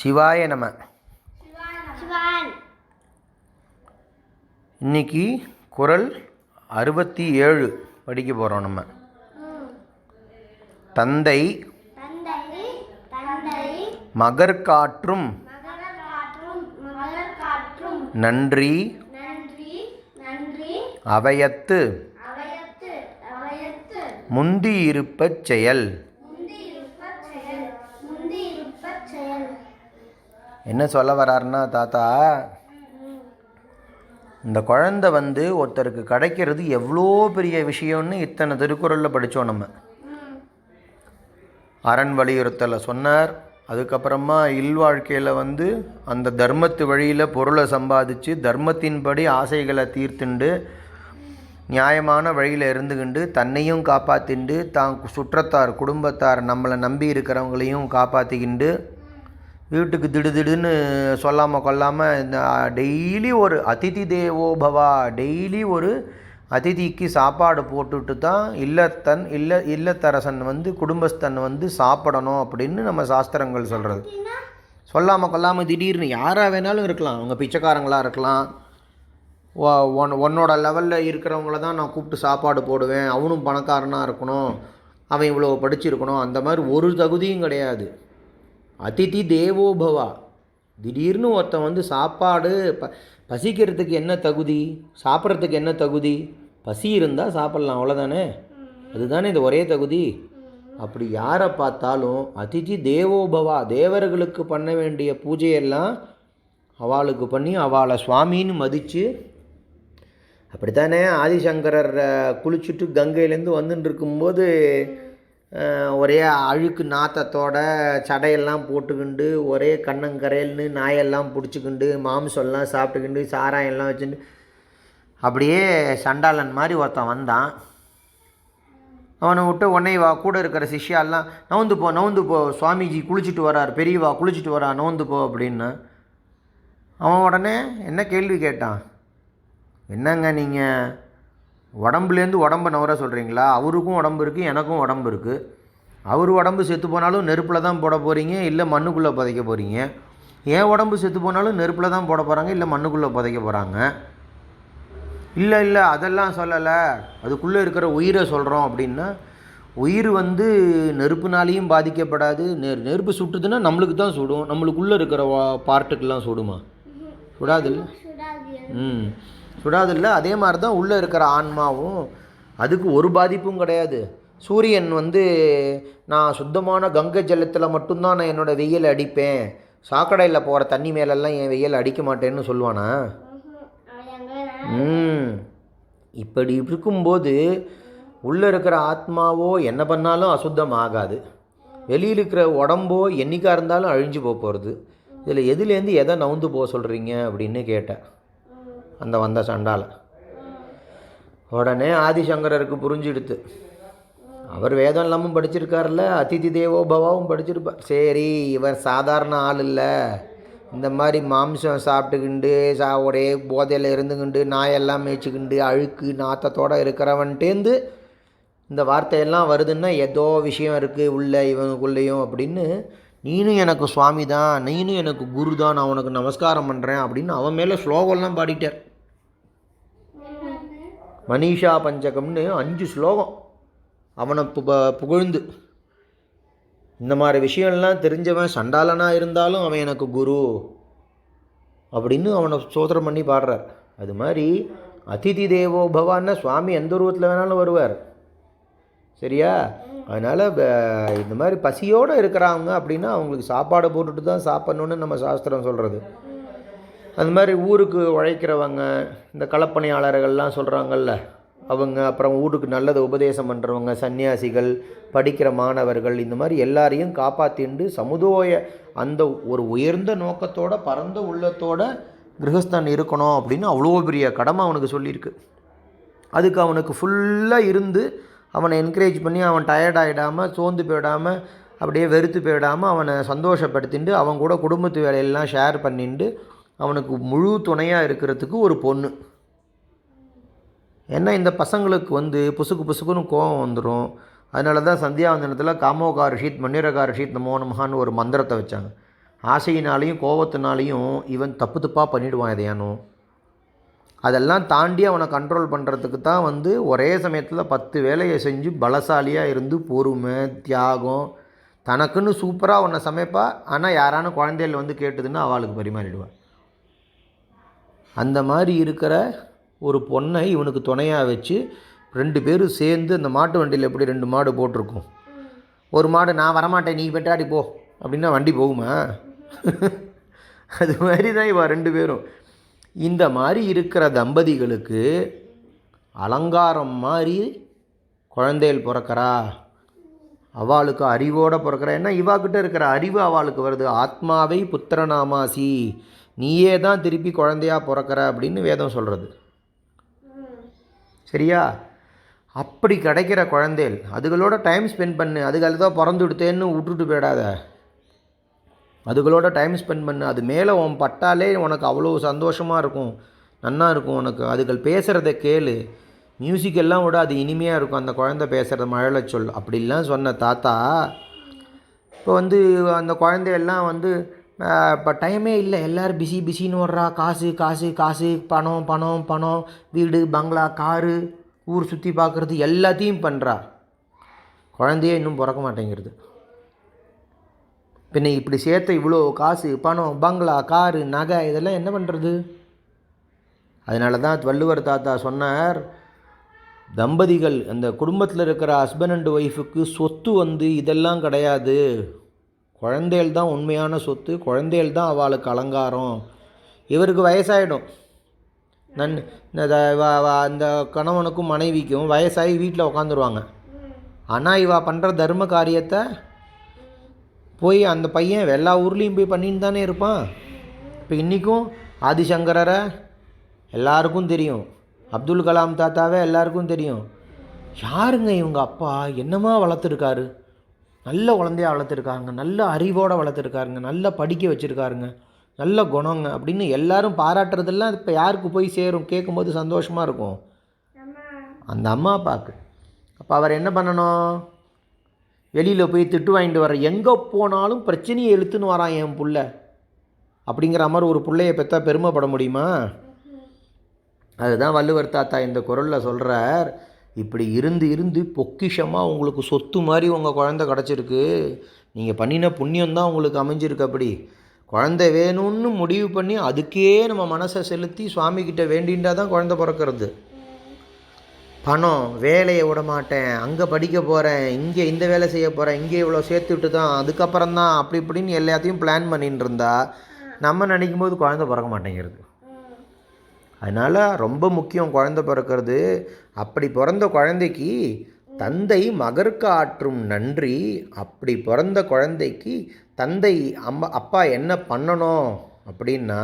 சிவாய நம. இன்னைக்கு குரல் அறுபத்தி ஏழு படிக்க போகிறோம் நம்ம. தந்தை மகர்காற்றும் மகர காற்றும் மகர் காற்றும் நன்றி. அவயத்து. முந்தியிருப்பச் செயல் முந்தி இருப்பச் செயல் முந்தி இருப்பச் செயல் என்ன சொல்ல வராருன்னா தாத்தா இந்த குழந்தை வந்து ஒருத்தருக்கு கிடைக்கிறது எவ்வளோ பெரிய விஷயம்னு இத்தனை திருக்குறளில் படித்தோம் நம்ம. அரண் வலியுறுத்தலை சொன்னார். அதுக்கப்புறமா இல்வாழ்க்கையில் வந்து அந்த தர்மத்து வழியில் பொருளை சம்பாதிச்சு தர்மத்தின்படி ஆசைகளை தீர்த்துண்டு நியாயமான வழியில் இருந்துக்கிண்டு தன்னையும் காப்பாற்றிண்டு தான் சுற்றத்தார் குடும்பத்தார் நம்மளை நம்பி இருக்கிறவங்களையும் காப்பாற்றிக்கிண்டு வீட்டுக்கு திடுதிடுன்னு சொல்லாமல் கொள்ளாமல் இந்த டெய்லி ஒரு அதிதி தேவோ பவா டெய்லி ஒரு அதிதிக்கு சாப்பாடு போட்டுட்டு தான் இல்லத்தன் இல்ல இல்லத்தரசன் வந்து குடும்பஸ்தன் வந்து சாப்பிடணும் அப்படின்னு நம்ம சாஸ்திரங்கள் சொல்கிறது சொல்லாமல் கொள்ளாமல் திடீர்னு யாராக வேணாலும் இருக்கலாம். அவங்க பிச்சைக்காரங்களாக இருக்கலாம். ஒ- ஒன் உன்னோட லெவலில் இருக்கிறவங்கள தான் நான் கூப்பிட்டு சாப்பாடு போடுவேன். அவனும் பணக்காரனாக இருக்கணும். அவன் இவ்வளோ படிச்சிருக்கணும். அந்த மாதிரி ஒரு தகுதியும் கிடையாது. அதிதி தேவோபவா திடீர்னு ஒருத்தன் வந்து சாப்பாடு ப பசிக்கிறதுக்கு என்ன தகுதி? சாப்பிட்றதுக்கு என்ன தகுதி? பசி இருந்தால் சாப்பிட்லாம் அவ்வளோதானே அதுதானே இந்த ஒரே தகுதி. அப்படி யாரை பார்த்தாலும் அதிதி தேவோபவா தேவர்களுக்கு பண்ண வேண்டிய பூஜையெல்லாம் அவளுக்கு பண்ணி அவளை சுவாமின்னு மதித்து அப்படித்தானே ஆதிசங்கரர் குளிச்சுட்டு கங்கையிலேருந்து வந்துட்டு இருக்கும்போது ஒரே அழுக்கு நாத்தத்தோட சடையெல்லாம் போட்டுக்கிண்டு ஒரே கண்ணங்கரையல்னு நாயெல்லாம் பிடிச்சிக்கிண்டு மாம்சம்லாம் சாப்பிட்டுக்கிண்டு சாராயம்லாம் வச்சுட்டு அப்படியே சண்டாளன் மாதிரி ஒருத்தன் வந்தான். அவனை விட்டு உடனே வா கூட இருக்கிற சிஷ்யாலாம் நவுந்து போ நவுந்து போ சுவாமிஜி குளிச்சுட்டு வரார் பெரியவா குளிச்சுட்டு வரா நவுந்து போ அப்படின்னு. அவன் உடனே என்ன கேள்வி கேட்டான்? என்னங்க நீங்கள் உடம்புலேருந்து உடம்ப நவர சொல்கிறீங்களா அவருக்கும் உடம்பு இருக்குது எனக்கும் உடம்பு இருக்குது அவர் உடம்பு செத்து போனாலும் நெருப்பில் தான் போட போகிறீங்க இல்லை மண்ணுக்குள்ளே புதைக்க போகிறீங்க என் உடம்பு செத்து போனாலும் நெருப்பில் தான் போட போகிறாங்க இல்லை மண்ணுக்குள்ளே புதைக்க போகிறாங்க இல்லை இல்லை அதெல்லாம் சொல்லலை. அதுக்குள்ளே இருக்கிற உயிரை சொல்கிறோம் அப்படின்னா உயிர் வந்து நெருப்புனாலையும் பாதிக்கப்படாது. நெ நெருப்பு சுட்டுதுன்னா நம்மளுக்கு தான் சுடும். நம்மளுக்குள்ளே இருக்கிற பார்ட்டுக்கெல்லாம் சுடுமா? சுடாது. ம். சுடாதில்ல அதே மாதிரி தான் உள்ளே இருக்கிற ஆன்மாவும் அதுக்கு ஒரு பாதிப்பும் கிடையாது. சூரியன் வந்து நான் சுத்தமான கங்கை ஜலத்தில் மட்டும்தான் நான் என்னோடய வெயில் அடிப்பேன். சாக்கடையில் போகிற தண்ணி மேலெல்லாம் என் வெயில் அடிக்க மாட்டேன்னு சொல்லுவானா? ம். இப்படி இருக்கும்போது உள்ளே இருக்கிற ஆத்மாவோ என்ன பண்ணாலும் அசுத்தம் ஆகாது வெளியில் இருக்கிற உடம்போ என்றைக்காக இருந்தாலும் அழிஞ்சு போக போகிறது இதில் எதுலேருந்து எதை நவுந்து போக சொல்கிறீங்க அப்படின்னு கேட்டேன். அந்த வந்த சண்டால். உடனே ஆதிசங்கரருக்கு புரிஞ்சிடுத்து. அவர் வேதம் இல்லாமல் படிச்சிருக்காருல்ல அதிதி தேவோ பவாவும் படிச்சிருப்பார் சரி இவர் சாதாரண ஆள் இல்லை. இந்த மாதிரி மாம்சம் சாப்பிட்டுக்கிண்டு சா ஒரே போதையில் இருந்துக்கிண்டு நாயெல்லாம் மேய்ச்சிக்கிண்டு அழுக்கு நாத்தத்தோடு இருக்கிறவன்ட்டேந்து இந்த வார்த்தையெல்லாம் வருதுன்னா ஏதோ விஷயம் இருக்குது உள்ள இவனுக்குள்ளேயும் அப்படின்னு நீனும் எனக்கு சுவாமி தான் நீனும் எனக்கு குரு தான் நான் உனக்கு நமஸ்காரம் பண்ணுறேன் அப்படின்னு அவன் மேலே ஸ்லோகம்லாம் பாடிட்டார். மனிஷா பஞ்சகம்னு அஞ்சு ஸ்லோகம் அவனை பு ப- புகழ்ந்து. இந்த மாதிரி விஷயம்லாம் தெரிஞ்சவன் சண்டாளனாக இருந்தாலும் அவன் எனக்கு குரு அப்படின்னு அவனை சோதரம் பண்ணி பாடுறார். அது மாதிரி அதிதி தேவோ பவான்னா சுவாமி எந்த உருவத்தில் வேணாலும் வருவார். சரியா? அதனால் இந்த மாதிரி பசியோடு இருக்கிறாங்க அப்படின்னா அவங்களுக்கு சாப்பாடு போட்டுட்டு தான் சாப்பிட்ணுன்னு நம்ம சாஸ்திரம் சொல்கிறது அது மாதிரி ஊருக்கு உழைக்கிறவங்க இந்த களப்பணியாளர்கள்லாம் சொல்கிறாங்கல்ல அவங்க அப்புறம் ஊருக்கு நல்லதை உபதேசம் பண்ணுறவங்க சன்னியாசிகள் படிக்கிற மாணவர்கள் இந்த மாதிரி எல்லாரையும் காப்பாற்றிண்டு சமுதாய அந்த ஒரு உயர்ந்த நோக்கத்தோட பரந்த உள்ளத்தோட கிரகஸ்தான் இருக்கணும் அப்படின்னு அவ்வளோ பெரிய கடமை அவனுக்கு சொல்லியிருக்கு. அதுக்கு அவனுக்கு ஃபுல்லாக இருந்து அவனை என்கரேஜ் பண்ணி அவன் டயர்ட் ஆகிடாமல் சோர்ந்து போயிடாமல் அப்படியே வெறுத்து போயிடாமல் அவனை சந்தோஷப்படுத்திட்டு அவன் கூட குடும்பத்து வேலையெல்லாம் ஷேர் பண்ணிட்டு அவனுக்கு முழு துணையாக இருக்கிறதுக்கு ஒரு பொண்ணு. ஏன்னா இந்த பசங்களுக்கு வந்து புசுக்கு புசுக்குன்னு கோபம் வந்துடும் அதனால தான் சந்தியாவந்தனத்தில் காமோகா ரிஷித் மன்னிரகா ரிஷித் நமோ நமஹான்னு ஒரு மந்திரத்தை வச்சாங்க. ஆசையினாலையும் கோபத்தினாலையும் இவன் தப்பு தப்பாக பண்ணிவிடுவான் எதையானும் அதெல்லாம் தாண்டி அவனை கண்ட்ரோல் பண்ணுறதுக்கு தான் வந்து ஒரே சமயத்தில் பத்து வேலையை செஞ்சு பலசாலியாக இருந்து பொறுமை தியாகம். தனக்குன்னு சூப்பராக உன்னை சமைப்பா. ஆனால் யாரான குழந்தைகள் வந்து கேட்டுதுன்னு அவளுக்கு பரிமாறிடுவாள் அந்த மாதிரி இருக்கிற ஒரு பொண்ணை இவனுக்கு துணையாக வச்சு ரெண்டு பேரும் சேர்ந்து அந்த மாட்டு வண்டியில் எப்படி ரெண்டு மாடு போட்டிருக்கும்? ஒரு மாடு நான் வரமாட்டேன் நீ பெட்டாடி போ. அப்படின்னா வண்டி போகுமா? அது மாதிரி தான் இவன் ரெண்டு பேரும். இந்த மாதிரி இருக்கிற தம்பதிகளுக்கு அலங்காரம் மாதிரி குழந்தைகள் பிறக்கிறா? அவளுக்கு அறிவோடு பிறக்கிறா? ஏன்னா இவாக்கிட்ட இருக்கிற அறிவு அவளுக்கு வருது. ஆத்மாவை புத்திரநாமாசி நீயே தான் திருப்பி குழந்தையா பிறக்கிற அப்படின்னு வேதம் சொல்கிறது சரியா? அப்படி கிடைக்கிற குழந்தைகள் அதுகளோட டைம் ஸ்பெண்ட் பண்ணு அதுகள் தான் பிறந்து விடுத்தேன்னு விட்டுட்டு போயிடாத. அதுகளோட டைம் ஸ்பெண்ட் பண்ணு அது மேலே உன் பட்டாலே உனக்கு அவ்வளோ சந்தோஷமாக இருக்கும் நன்னா இருக்கும் உனக்கு. அதுகள் பேசுகிறத கேளு. மியூசிக் எல்லாம் விட அது இனிமையாக இருக்கும் அந்த குழந்தை பேசுகிறத மழலை சொல். அப்படிலாம் சொன்ன தாத்தா இப்போ வந்து அந்த குழந்தையெல்லாம் வந்து இப்போ டைமே இல்லை. எல்லோரும் பிஸி பிஸின்னு வர்றா காசு காசு காசு பணம் பணம் பணம். வீடு பங்களா காரு ஊர் சுற்றி பார்க்குறது எல்லாத்தையும் பண்ணுறா குழந்தையே இன்னும் பிறக்க மாட்டேங்கிறது. பின்ன இப்படி சேர்த்த இவ்வளோ காசு பணம் பங்களா காரு நகை இதெல்லாம் என்ன பண்ணுறது அதனால தான் வள்ளுவர் தாத்தா சொன்னார் தம்பதிகள் அந்த குடும்பத்தில் இருக்கிற ஹஸ்பண்ட் அண்ட் ஒய்ஃபுக்கு சொத்து வந்து இதெல்லாம் கிடையாது. குழந்தைகள் தான் உண்மையான சொத்து குழந்தைகள் தான் அவளுக்கு அலங்காரம். இவருக்கு வயசாயிடும். நன் இந்த அந்த கணவனுக்கும் மனைவிக்கும் வயசாகி வீட்டில் உட்காந்துருவாங்க ஆனால் இவா பண்ணுற தர்ம காரியத்தை போய் அந்த பையன் எல்லா ஊர்லேயும் போய் பண்ணின்னு தானே இருப்பான். இப்போ இன்றைக்கும் ஆதிசங்கரரை எல்லாருக்கும் தெரியும். அப்துல் கலாம் தாத்தாவே எல்லாருக்கும் தெரியும். யாருங்க இவங்க அப்பா? என்னமா வளர்த்துருக்காரு? நல்ல குழந்தையா வளர்த்துருக்காருங்க. நல்ல அறிவோடு வளர்த்துருக்காருங்க. நல்லா படிக்க வச்சுருக்காருங்க. நல்ல குணங்க அப்படின்னு எல்லாரும் பாராட்டுறதெல்லாம் இப்போ யாருக்கு போய் சேரும்? கேட்கும்போது சந்தோஷமாக இருக்கும். அந்த அம்மா அப்பாவுக்கு. அப்போ அவர் என்ன பண்ணணும்? வெளியில் போய் திட்டு வாங்கிட்டு வர எங்கே போனாலும் பிரச்சனையை இழுத்துன்னு வரான் என் புள்ள. அப்படிங்கிற மாதிரி ஒரு பிள்ளைய பெற்றா பெருமைப்பட முடியுமா? அதுதான் வள்ளுவர் தாத்தா இந்த குரலில் சொல்கிறார் இப்படி இருந்து இருந்து பொக்கிஷமாக உங்களுக்கு சொத்து மாதிரி உங்கள் குழந்தை கிடச்சிருக்கு. நீங்கள் பண்ணின புண்ணியம் தான் உங்களுக்கு அமைஞ்சிருக்கு அப்படி. குழந்தை வேணும்னு முடிவு பண்ணி அதுக்கே நம்ம மனசை செலுத்தி சுவாமிக்கிட்ட வேண்டின்றா தான் குழந்தை பிறக்கிறது. பணம் வேலையை விட மாட்டேன். அங்கே படிக்க போகிறேன் இங்கே இந்த வேலை செய்ய போகிறேன் இங்கே இவ்வளோ சேர்த்துட்டு தான். அதுக்கப்புறம் தான் அப்படி இப்படின்னு எல்லாத்தையும் பிளான் பண்ணிட்டு இருந்தா நம்ம நினைக்கும் போது குழந்தை பிறக்க மாட்டேங்கிறது. அதனால் ரொம்ப முக்கியம் குழந்தை பிறக்கிறது. அப்படி பிறந்த குழந்தைக்கு தந்தை மகருக்கு ஆற்றும் நன்றி. அப்படி பிறந்த குழந்தைக்கு தந்தை அம்மா அப்பா என்ன பண்ணணும் அப்படின்னா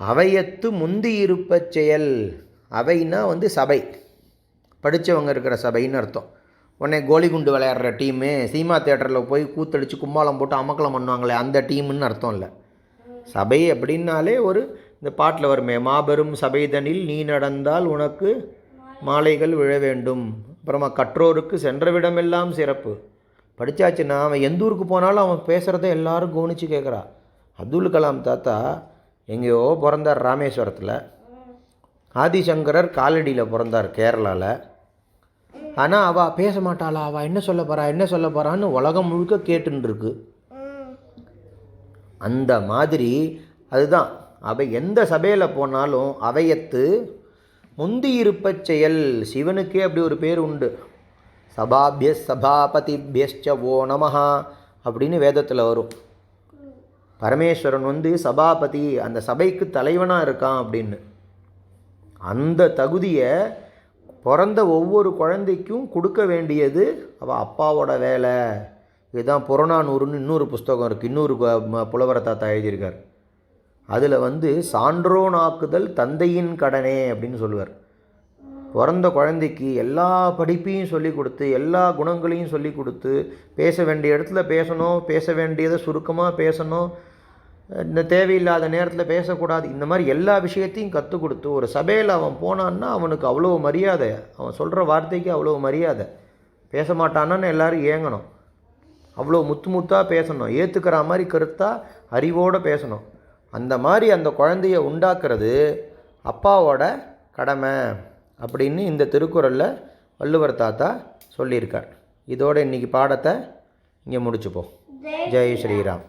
அவையத்து முந்தி இருப்ப செயல். அவைனா வந்து சபை. படித்தவங்க இருக்கிற சபைன்னு அர்த்தம். உடனே கோலி குண்டு விளையாடுற டீமு சினிமா தேட்டரில் போய் கூத்தடிச்சு கும்பாலம் போட்டு அமக்கலம் பண்ணுவாங்களே அந்த டீமுன்னு அர்த்தம் இல்லை. சபை அப்படின்னாலே ஒரு இந்த பாட்டில் வருமே மாபெரும் சபைதனில் நீ நடந்தால் உனக்கு மாலைகள் விழ வேண்டும். அப்புறமா கற்றோருக்கு சென்றவிடமெல்லாம் சிறப்பு. படித்தாச்சுன்னா அவன் எந்த ஊருக்கு போனாலும் அவன் பேசுகிறத எல்லாரும் கவனித்து கேட்குறா அப்துல் கலாம் தாத்தா எங்கேயோ பிறந்தார் ராமேஸ்வரத்தில். ஆதிசங்கரர் காலடியில் பிறந்தார் கேரளாவில் ஆனால் அவள் பேச மாட்டாளா? அவள் என்ன சொல்ல போகிறா என்ன சொல்ல போறான்னு உலகம் முழுக்க கேட்டுன்னு அந்த மாதிரி அதுதான். அவை எந்த சபையில் போனாலும் அவையத்து முந்தி இருப்பச் செயல். சிவனுக்கே அப்படி ஒரு பேர் உண்டு. சபாபிய சபாபதிபியஸ்ச ஓ நமஹா அப்படின்னு வேதத்தில் வரும். பரமேஸ்வரன் வந்து சபாபதி அந்த சபைக்கு தலைவனாக இருக்கான் அப்படின்னு. அந்த தகுதியை பிறந்த ஒவ்வொரு குழந்தைக்கும் கொடுக்க வேண்டியது அவள் அப்பாவோட வேலை. இதுதான் புறநானூறுன்னு இன்னொரு புஸ்தகம் இருக்குது இன்னொரு புலவர தாத்தா எழுதியிருக்கார். அதில் வந்து சான்றோனாக்குதல் தந்தையின் கடனே அப்படின்னு சொல்லுவார். பிறந்த குழந்தைக்கு எல்லா படிப்பையும் சொல்லி கொடுத்து எல்லா குணங்களையும் சொல்லி கொடுத்து பேச வேண்டிய இடத்துல பேசணும் பேச வேண்டியதை சுருக்கமாக பேசணும் இந்த தேவையில்லாத நேரத்தில் பேசக்கூடாது இந்த மாதிரி எல்லா விஷயத்தையும் கற்றுக் கொடுத்து ஒரு சபையில் அவன் போனான்னா அவனுக்கு அவ்வளோ மரியாதை அவன் சொல்கிற வார்த்தைக்கு அவ்வளோ மரியாதை. பேச மாட்டானான்னு எல்லோரும் ஏங்கணும். அவ்வளோ முத்து முத்தாக பேசணும் ஏற்றுக்கிற மாதிரி கருத்தாக அறிவோடு பேசணும். அந்த மாதிரி அந்த குழந்தைய உண்டாக்குறது அப்பாவோட கடமை அப்படின்னு இந்த திருக்குறளில் வள்ளுவர் தாத்தா சொல்லியிருக்கார். இதோட இன்னைக்கு பாடத்தை இங்கே முடிச்சுப்போம். ஜெய் ஸ்ரீராம்.